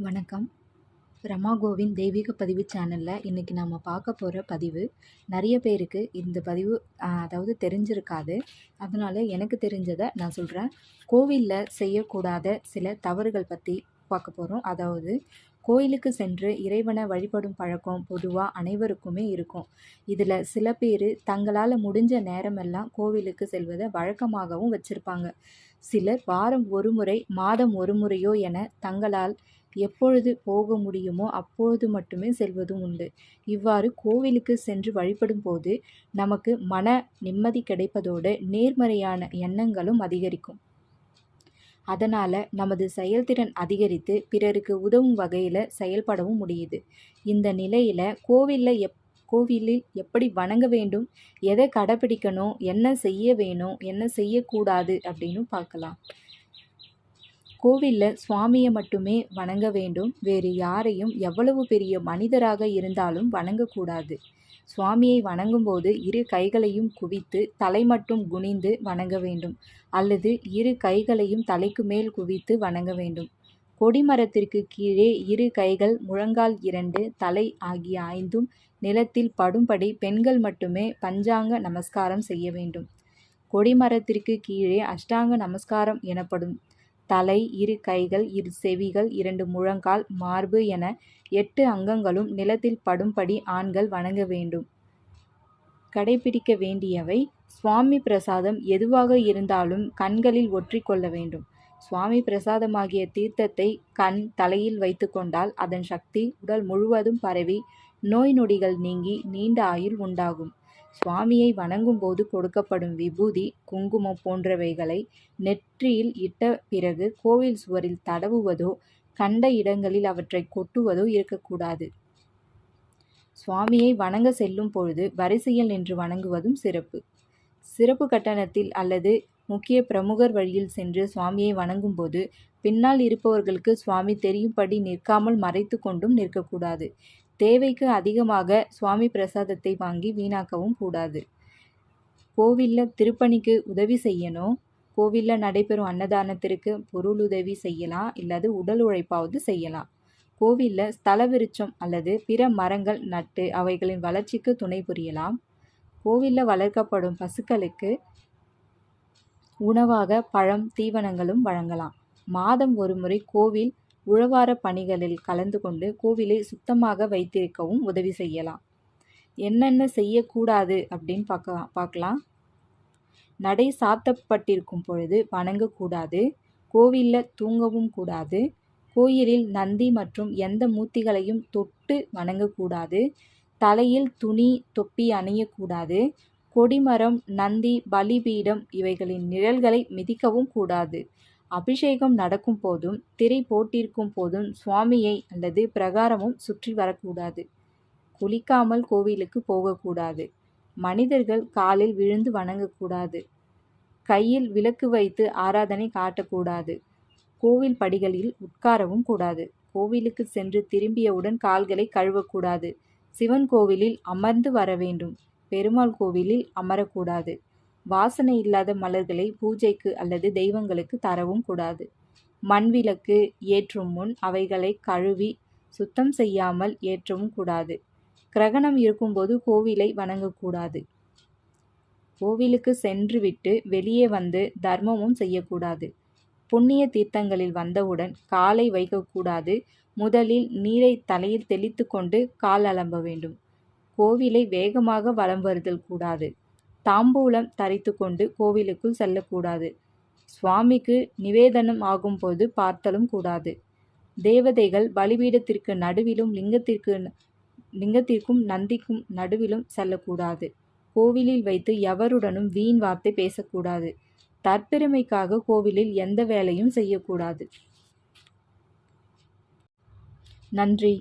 வணக்கம். ரமா கோவிந்த் தெய்வீக பதிவு சேனலில் இன்றைக்கி நம்ம பார்க்க போகிற பதிவு நிறைய பேருக்கு இந்த பதிவு அதாவது தெரிஞ்சிருக்காது. அதனால் எனக்கு தெரிஞ்சதை நான் சொல்கிறேன் கோவிலில் செய்யக்கூடாத சில தவறுகள் பற்றி பார்க்க போகிறோம் அதாவது கோயிலுக்கு சென்று இறைவனை வழிபடும் பழக்கம் பொதுவாக அனைவருக்குமே இருக்கும். இதில் சில பேர் தங்களால் முடிஞ்ச நேரமெல்லாம் கோவிலுக்கு செல்வதை வழக்கமாகவும் வச்சுருப்பாங்க. சிலர் வாரம் ஒரு முறை மாதம் ஒரு முறையோ என தங்களால் எப்பொழுது போக முடியுமோ அப்பொழுது மட்டுமே செல்வதும் உண்டு. இவ்வாறு கோவிலுக்கு சென்று வழிபடும் போது நமக்கு மன நிம்மதி கிடைப்பதோடு நேர்மறையான எண்ணங்களும் அதிகரிக்கும். அதனால் நமது செயல்திறன் அதிகரித்து பிறருக்கு உதவும் வகையில் செயல்படவும் முடியுது. இந்த நிலையில் கோவிலில் எப் கோவிலில் எப்படி வணங்க வேண்டும் எதை கடைப்பிடிக்கணும் என்ன செய்ய வேணும் என்ன செய்யக்கூடாது அப்படின்னு பார்க்கலாம். கோவிலில் சுவாமியை மட்டுமே வணங்க வேண்டும். வேறு யாரையும் எவ்வளவு பெரிய மனிதராக இருந்தாலும் வணங்கக்கூடாது. சுவாமியை வணங்கும்போது இரு கைகளையும் குவித்து தலை மட்டும் குனிந்து வணங்க வேண்டும். அல்லது இரு கைகளையும் தலைக்கு மேல் குவித்து வணங்க வேண்டும். கொடிமரத்திற்கு கீழே இரு கைகள் முழங்கால் இரண்டு தலை ஆகிய ஐந்தும் நிலத்தில் படும்படி பெண்கள் மட்டுமே பஞ்சாங்க நமஸ்காரம் செய்ய வேண்டும். கொடிமரத்திற்கு கீழே அஷ்டாங்க நமஸ்காரம் எனப்படும் தலை இரு கைகள் இரு செவிகள் இரண்டு முழங்கால் மார்பு என எட்டு அங்கங்களும் நிலத்தில் படும்படி ஆண்கள் வணங்க வேண்டும். கடைபிடிக்க வேண்டியவை சுவாமி பிரசாதம் எதுவாக இருந்தாலும் கண்களில் ஒற்றிக்கொள்ள வேண்டும். சுவாமி பிரசாதமாகிய தீர்த்தத்தை கண் தலையில் வைத்துக்கொண்டால் அதன் சக்தி உடல் முழுவதும் பரவி நோய் நொடிகள் நீங்கி நீண்ட ஆயுள் உண்டாகும். சுவாமியை வணங்கும்போது கொடுக்கப்படும் விபூதி குங்குமம் போன்றவைகளை நெற்றியில் இட்ட பிறகு கோவில் சுவரில் தடவுவதோ கண்ட இடங்களில் அவற்றை கொட்டுவதோ இருக்கக்கூடாது. சுவாமியை வணங்க செல்லும் பொழுது வரிசையில் நின்று வணங்குவதும் சிறப்பு. சிறப்பு கட்டணத்தில் அல்லது முக்கிய பிரமுகர் வழியில் சென்று சுவாமியை வணங்கும்போது பின்னால் இருப்பவர்களுக்கு சுவாமி தெரியும்படி நிற்காமல் மறைத்து கொண்டும் நிற்கக்கூடாது. தேவைக்கு அதிகமாக சுவாமி பிரசாதத்தை வாங்கி வீணாக்கவும் கூடாது. கோவிலில் திருப்பணிக்கு உதவி செய்யணும் கோவிலில் நடைபெறும் அன்னதானத்திற்கு பொருள் உதவி செய்யலாம் இல்லாது உடல் உழைப்பாவது செய்யலாம் கோவிலில் ஸ்தல விருட்சம் அல்லது பிற மரங்கள் நட்டு அவைகளின் வளர்ச்சிக்கு துணை புரியலாம்? கோவிலில் வளர்க்கப்படும் பசுக்களுக்கு உணவாக பழம் தீவனங்களும் வழங்கலாம். மாதம் ஒரு முறை கோவில் உழவார பணிகளில் கலந்து கொண்டு கோவிலை சுத்தமாக வைத்திருக்கவும் உதவி செய்யலாம். என்னென்ன செய்யக்கூடாது அப்படின்னு பார்க்கலாம் பார்க்கலாம். நடை சாத்தப்பட்டிருக்கும் பொழுது வணங்கக்கூடாது. கோவிலில் தூங்கவும் கூடாது. கோயிலில் நந்தி மற்றும் எந்த மூர்த்திகளையும் தொட்டு வணங்கக்கூடாது. தலையில் துணி தொப்பி அணியக்கூடாது. கொடிமரம் நந்தி பலிபீடம் இவைகளின் நிழல்களை மிதிக்கவும் கூடாது. அபிஷேகம் நடக்கும் போதும் திரை போட்டிருக்கும் போதும் சுவாமியை அல்லது பிரகாரமும் சுற்றி வரக்கூடாது. குளிக்காமல் கோவிலுக்கு போகக்கூடாது. மனிதர்கள் காலில் விழுந்து வணங்கக்கூடாது. கையில் விளக்கு வைத்து ஆராதனை காட்டக்கூடாது. கோவில் படிகளில் உட்காரவும் கூடாது. கோவிலுக்கு சென்று திரும்பியவுடன் கால்களை கழுவக்கூடாது. சிவன் கோவிலில் அமர்ந்து வர வேண்டும். பெருமாள் கோவிலில் அமரக்கூடாது. வாசனை இல்லாத மலர்களை பூஜைக்கு அல்லது தெய்வங்களுக்கு தரவும் கூடாது. மண் விளக்கு ஏற்றும் முன் அவைகளை கழுவி சுத்தம் செய்யாமல் ஏற்றவும் கூடாது. கிரகணம் இருக்கும்போது கோவிலை வணங்கக்கூடாது. கோவிலுக்கு சென்றுவிட்டு வெளியே வந்து தர்மமும் செய்யக்கூடாது. புண்ணிய தீர்த்தங்களில் வந்தவுடன் காலை வைக்கக்கூடாது. முதலில் நீரை தலையில் தெளித்து கொண்டு கால் அலம்ப வேண்டும். கோவிலை வேகமாக வலம் வருதல் கூடாது. தாம்பூலம் தரித்து கொண்டு கோவிலுக்குள் செல்லக்கூடாது. சுவாமிக்கு நிவேதனம் ஆகும்போது பார்த்தலும் கூடாது. தேவதைகள் பலிபீடத்திற்கு நடுவிலும் லிங்கத்திற்கு லிங்கத்திற்கும் நந்திக்கும் நடுவிலும் செல்லக்கூடாது. கோவிலில் வைத்து எவருடனும் வீண் வார்த்தை பேசக்கூடாது. தற்பெருமைக்காக கோவிலில் எந்த வேலையும் செய்யக்கூடாது. நன்றி.